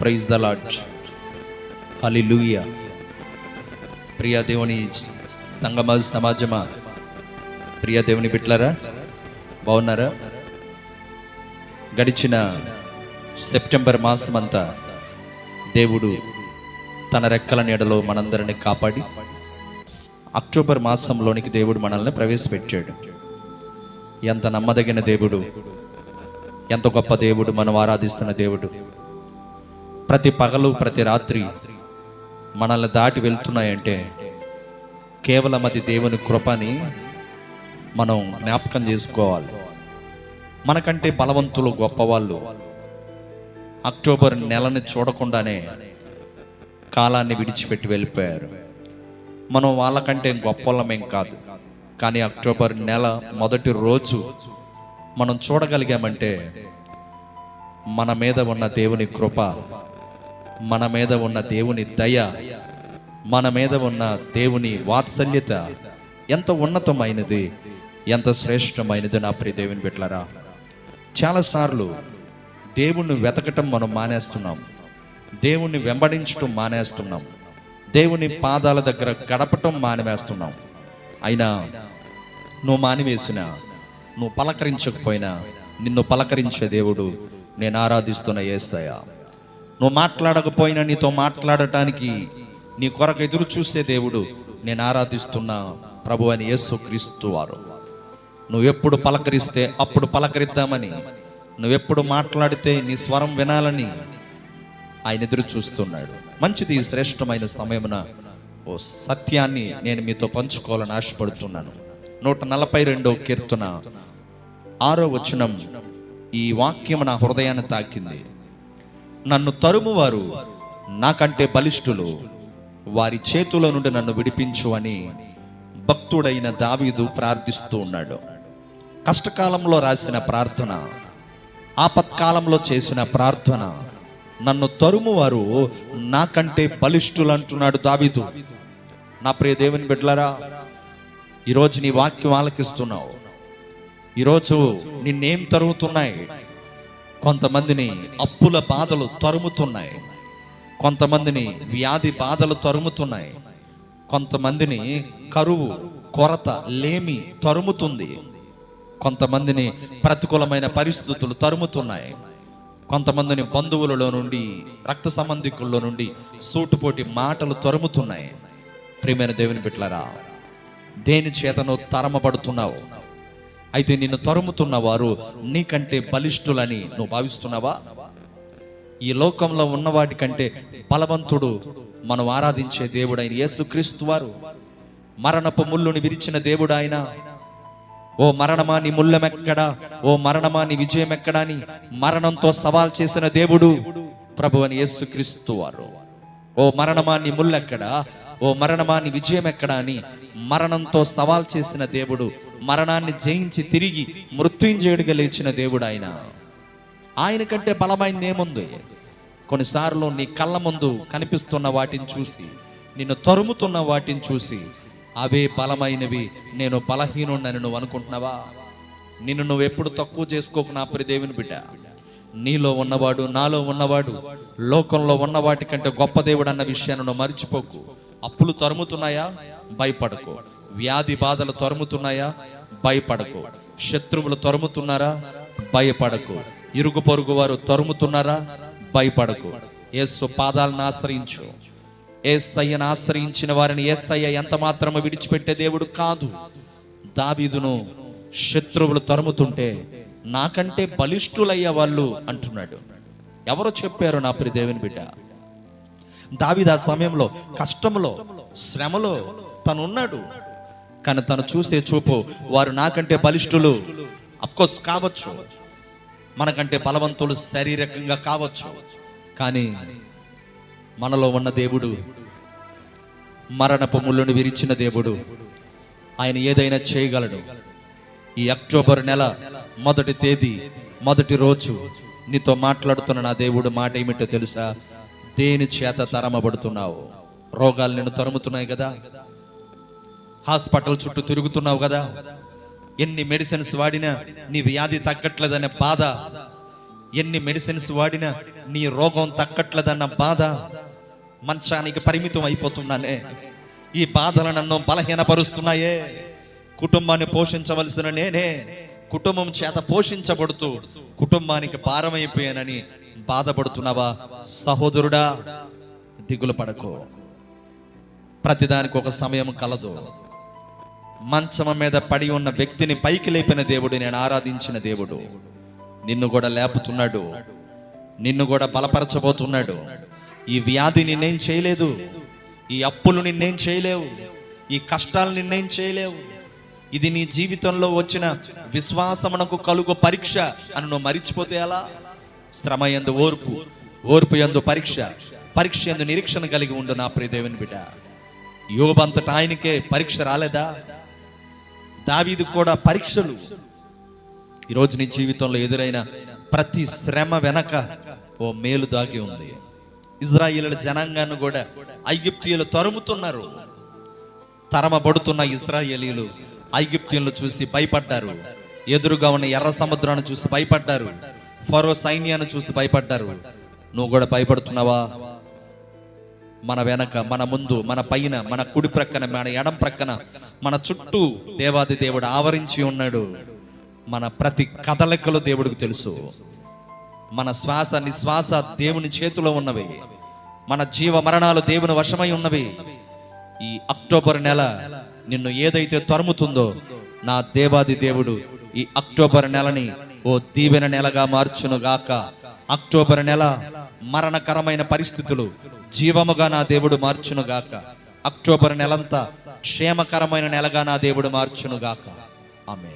Praise the lord hallelujah ప్రియా దేవుని సంగమ సమాజమా? ప్రియా దేవుని బిట్లరా బాగున్నారా? గడిచిన సెప్టెంబర్ మాసమంతా దేవుడు తన రెక్కల నీడలో మనందరిని కాపాడి అక్టోబర్ మాసంలోనికి దేవుడు మనల్ని ప్రవేశపెట్టాడు. ఎంత నమ్మదగిన దేవుడు ఎంత గొప్ప దేవుడు మనం ఆరాధిస్తున్న దేవుడు. ప్రతి పగలు ప్రతి రాత్రి మనల్ని దాటి వెళ్తున్నాయంటే కేవలం అది దేవుని కృపని మనం జ్ఞాపకం చేసుకోవాలి. మనకంటే బలవంతులు గొప్పవాళ్ళు అక్టోబర్ నెలని చూడకుండానే కాలాన్ని విడిచిపెట్టి వెళ్ళిపోయారు. మనం వాళ్ళకంటే గొప్పలమేం కాదు. కానీ అక్టోబర్ నెల మొదటి రోజు మనం చూడగలిగామంటే మన మీద ఉన్న దేవుని కృప మన మీద ఉన్న దేవుని దయ మన మీద ఉన్న దేవుని వాత్సల్యత ఎంత ఉన్నతమైనది ఎంత శ్రేష్టమైనది నా ప్రియ దేవుని బిడ్డలారా. చాలాసార్లు దేవుణ్ణి వెతకటం మనం మానేస్తున్నాం దేవుణ్ణి వెంబడించటం మానేస్తున్నాం దేవుని పాదాల దగ్గర గడపటం మానివేస్తున్నాం. అయినా నువ్వు మానివేసిన నువ్వు పలకరించకపోయినా నిన్ను పలకరించే దేవుడు నేను ఆరాధిస్తున్న ఏసయ్య. నువ్వు మాట్లాడకపోయినా నీతో మాట్లాడటానికి నీ కొరకు ఎదురు చూసే దేవుడు నేను ఆరాధిస్తున్న ప్రభు అని యేసు క్రీస్తు వారు. నువ్వు ఎప్పుడు పలకరిస్తే అప్పుడు పలకరిద్దామని నువ్వెప్పుడు మాట్లాడితే నీ స్వరం వినాలని ఆయన ఎదురు చూస్తున్నాడు. మంచిది శ్రేష్టమైన సమయమున ఓ సత్యాన్ని నేను మీతో పంచుకోవాలని ఆశపడుతున్నాను. నూట నలభై రెండో కీర్తన ఆరో వచనం ఈ వాక్యం నా హృదయాన్ని తాకింది. నన్ను తరుమువారు నాకంటే బలిష్ఠులు. వారి చేతుల నుండి నన్ను విడిపించు అని భక్తుడైన దావీదు ప్రార్థిస్తూ ఉన్నాడు. కష్టకాలంలో రాసిన ప్రార్థన ఆపత్కాలంలో చేసిన ప్రార్థన నన్ను తరుమువారు నాకంటే బలిష్ఠులు అంటున్నాడు దావీదు. నా ప్రియ దేవుని బిడ్డలారా ఈరోజు నీ వాక్యం ఆలకిస్తున్నావు. ఈరోజు నిన్నేం తరుగుతున్నాయి? కొంతమందిని అప్పుల బాధలు తరుముతున్నాయి. కొంతమందిని వ్యాధి బాధలు తరుముతున్నాయి. కొంతమందిని కరువు కొరత లేమి తరుముతుంది. కొంతమందిని ప్రతికూలమైన పరిస్థితులు తరుముతున్నాయి. కొంతమందిని బంధువులలో నుండి రక్త సంబంధికుల్లో నుండి సూటుపోటి మాటలు తరుముతున్నాయి. ప్రియమైన దేవుని బిట్లరా దేని చేతను తరమబడుతున్నావు? అయితే నిన్ను తరుముతున్న వారు నీకంటే బలిష్ఠులని నువ్వు భావిస్తున్నావా? ఈ లోకంలో ఉన్న కంటే బలవంతుడు మనం ఆరాధించే దేవుడైన యేసుక్రీస్తు వారు. మరణపు ముళ్ళుని విరిచిన దేవుడు ఆయన. ఓ మరణమా నీ ముళ్ళమెక్కడా? ఓ మరణమా నీ విజయం ఎక్కడా అని మరణంతో సవాల్ చేసిన దేవుడు ప్రభు అని యేసుక్రీస్తు వారు. ఓ మరణమా నీ ముళ్ళెక్కడా? ఓ మరణమా నీ విజయం ఎక్కడా అని మరణంతో సవాల్ చేసిన దేవుడు మరణాన్ని జయించి తిరిగి మృత్యుంజయుడిగా లేచిన దేవుడు ఆయన. ఆయన కంటే బలమైంది ఏముంది కొన్నిసార్లు నీ కళ్ళ ముందు కనిపిస్తున్న వాటిని చూసి నిన్ను తరుముతున్న వాటిని చూసి అవే బలమైనవి నేను బలహీనుండని నువ్వు అనుకుంటున్నావా? నిన్ను నువ్వు ఎప్పుడు తక్కువ చేసుకోకు నా దేవుని బిడ్డ. నీలో ఉన్నవాడు నాలో ఉన్నవాడు లోకంలో ఉన్న వాటి కంటే గొప్ప దేవుడు అన్న విషయాన్ని నువ్వు మర్చిపోకు. అప్పులు తరుముతున్నాయా? భయపడకు. వ్యాధి బాధలు తరుముతున్నాయా? భయపడకు. శత్రువులు తరుముతున్నారా? భయపడకు. ఇరుగు పొరుగు వారు తరుముతున్నారా? భయపడకు. ఏసు పాదాలను ఆశ్రయించు. ఏసయ్యను ఆశ్రయించిన వారిని ఏసయ్య ఎంత మాత్రము విడిచిపెట్టే దేవుడు కాదు. దావీదును శత్రువులు తరుముతుంటే నాకంటే బలిష్ఠులయ్యే వాళ్ళు అంటున్నాడు. ఎవరో చెప్పారు నా ప్రి దేవుని బిడ్డ? దావీదు ఆ సమయంలో కష్టంలో శ్రమలో తను ఉన్నాడు కానీ తను చూసే చూపు వారు నాకంటే బలిష్ఠులు. అఫ్కోర్స్ కావచ్చు. మనకంటే బలవంతులు శారీరకంగా కావచ్చు. కానీ మనలో ఉన్న దేవుడు మరణపు ముళ్ళును విరిచిన దేవుడు ఆయన ఏదైనా చేయగలడు. ఈ అక్టోబర్ నెల మొదటి తేదీ మొదటి రోజు నీతో మాట్లాడుతున్న నా దేవుడు మాట ఏమిటో తెలుసా? దేని చేత తరమబడుతున్నావు? రోగాలు నిన్ను తరుముతున్నాయి కదా? హాస్పిటల్ చుట్టూ తిరుగుతున్నావు కదా. ఎన్ని మెడిసిన్స్ వాడినా నీ వ్యాధి తగ్గట్లేదనే బాధ. ఎన్ని మెడిసిన్స్ వాడినా నీ రోగం తగ్గట్లేదన్న బాధ. మంచానికి పరిమితం అయిపోతున్నానే. ఈ బాధలు నన్ను బలహీనపరుస్తున్నాయే. కుటుంబాన్ని పోషించవలసిన నేనే. కుటుంబం చేత పోషించబడుతూ కుటుంబానికి భారమైపోయానని బాధపడుతున్నావా? సహోదరుడా దిగులు పడకు. ప్రతిదానికి ఒక సమయం కలదు. మంచం మీద పడి ఉన్న వ్యక్తిని పైకి లేపిన దేవుడు నేను ఆరాధించిన దేవుడు. నిన్ను కూడా లేపుతున్నాడు. నిన్ను కూడా బలపరచబోతున్నాడు. ఈ వ్యాధి నిన్నేం చేయలేదు. ఈ అప్పులు నిన్నేం చేయలేవు. ఈ కష్టాలు నిన్నేం చేయలేవు. ఇది నీ జీవితంలో వచ్చిన విశ్వాసమునకు కలుగు పరీక్ష అని నువ్వు మరిచిపోతే ఎలా? శ్రమ ఎందు ఓర్పు ఓర్పు ఎందు పరీక్ష పరీక్ష ఎందు నిరీక్షణ కలిగి ఉండు నా ప్రియదేవుని బిడ్డ. యోబంతట ఆయనకే పరీక్ష రాలేదా? దావీదు కూడా పరీక్షలు. ఈరోజు నీ జీవితంలో ఎదురైన ప్రతి శ్రమ వెనక ఓ మేలు దాగి ఉంది. ఇజ్రాయిల్ జనాంగాన్ని కూడా ఐగిప్తీయులు తరుముతున్నారు. తరమబడుతున్న ఇజ్రాయేలీలు ఐగుప్తీయులను చూసి భయపడ్డారు. ఎదురుగా ఉన్న ఎర్ర సముద్రాన్ని చూసి భయపడ్డారు. ఫరో సైన్యాన్ని చూసి భయపడ్డారు. నువ్వు కూడా భయపడుతున్నావా? మన వెనక మన ముందు మన పైన మన కుడి ప్రక్కన మన ఎడం ప్రక్కన మన చుట్టూ దేవాది దేవుడు ఆవరించి ఉన్నాడు. మన ప్రతి కదలికలు దేవుడికి తెలుసు. మన శ్వాస నిశ్వాస దేవుని చేతిలో ఉన్నవి. మన జీవ మరణాలు దేవుని వశమై ఉన్నవి. ఈ అక్టోబర్ నెల నిన్ను ఏదైతే తరుముతుందో నా దేవాది దేవుడు ఈ అక్టోబర్ నెలని ఓ దీవెన నెలగా మార్చును గాక అక్టోబర్ నెల మరణకరమైన పరిస్థితులు జీవముగా నా దేవుడు మార్చును గాక అక్టోబర్ నెలంతా క్షేమకరమైన నెలగా నా దేవుడు మార్చును గాక ఆమె